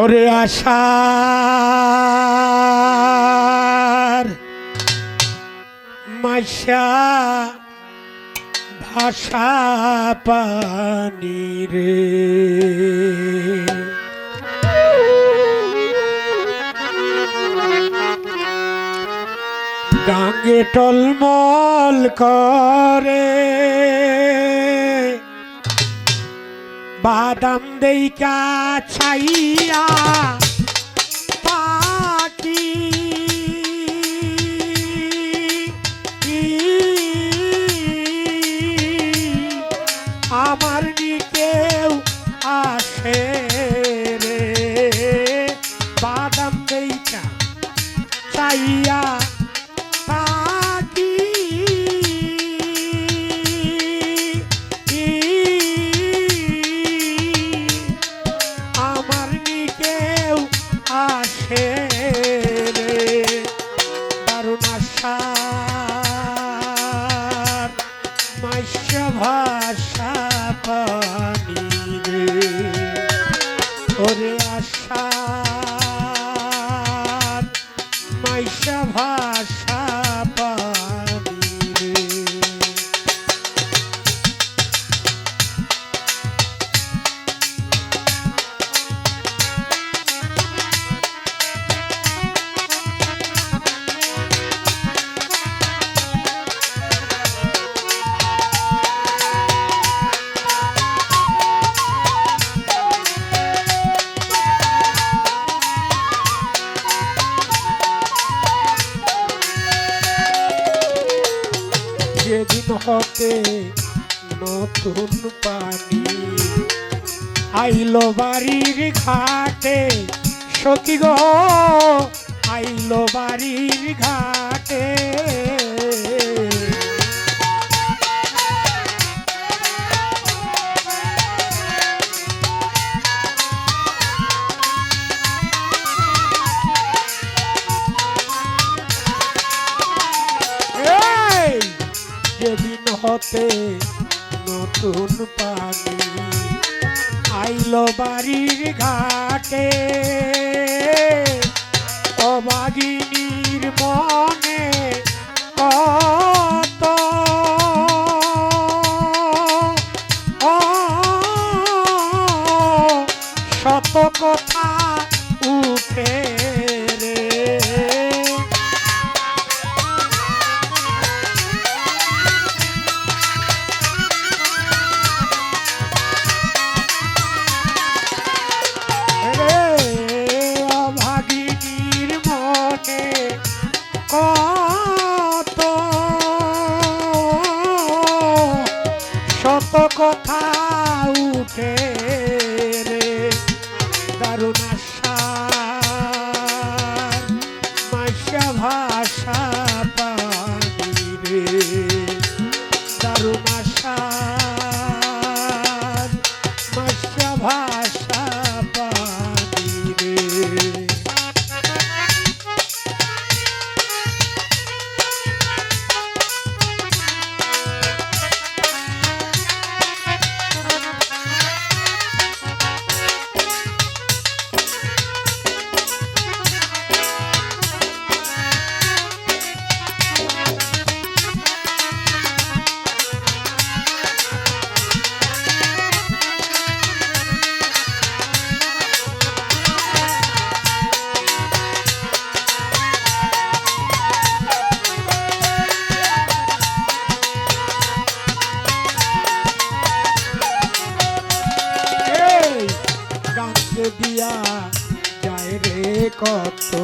ওরে আশার মাসা ভাষা পানি রে। গাঙ্গে টলমল করে। বাদাম দেইকা ছাইয়া ভাষা নতুন পানি আইলো বাড়ির ঘাটে সখী গো আইলো বাড়ির ঘাটে। হতে নতুন পানি আইলো বাড়ির ঘাটে। অবাগিনীর কত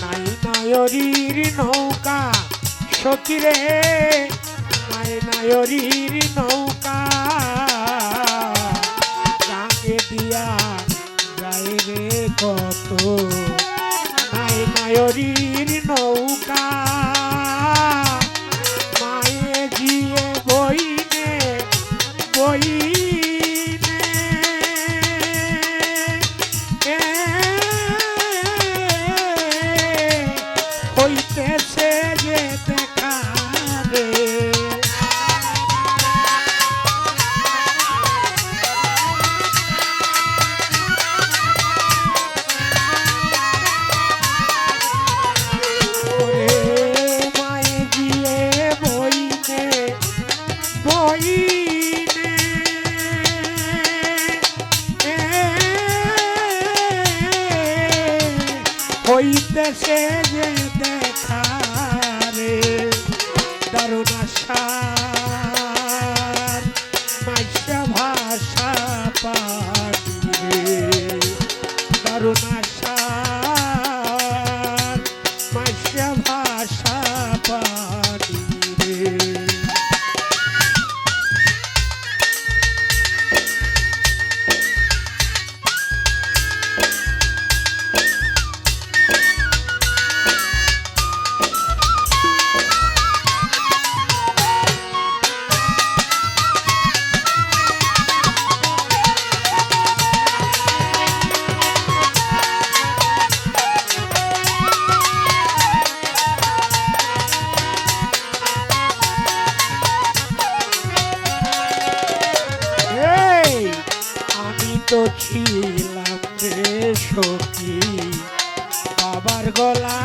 নাই নায়রির নৌকা, সখী নাই নায়রির নৌকা। গাছে দিয়া যায় রে কত। নাই নায়রির নৌকা। হইতেছে যে দেখা রে দারুণ আশা। গলা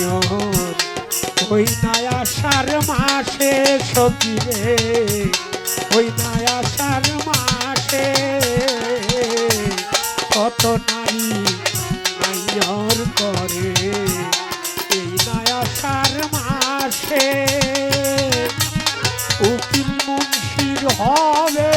নয়ন ওই নায়াসার মাসে সতী ওই নায়া সার মাসে কত নারী আইয়র করে। এই নায়াসার মাসে উকিল মুন্সির হবে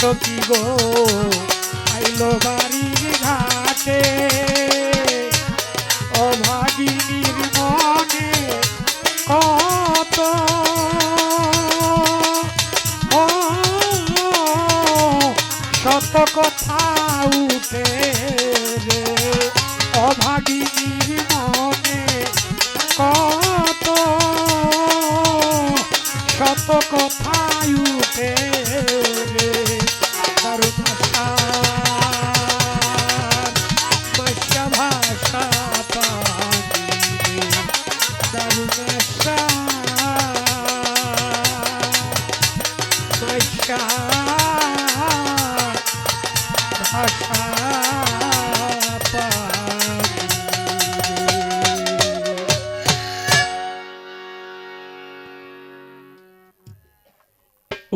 সখী গো। আইলো বাড়ির ঘাটে।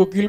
উকিল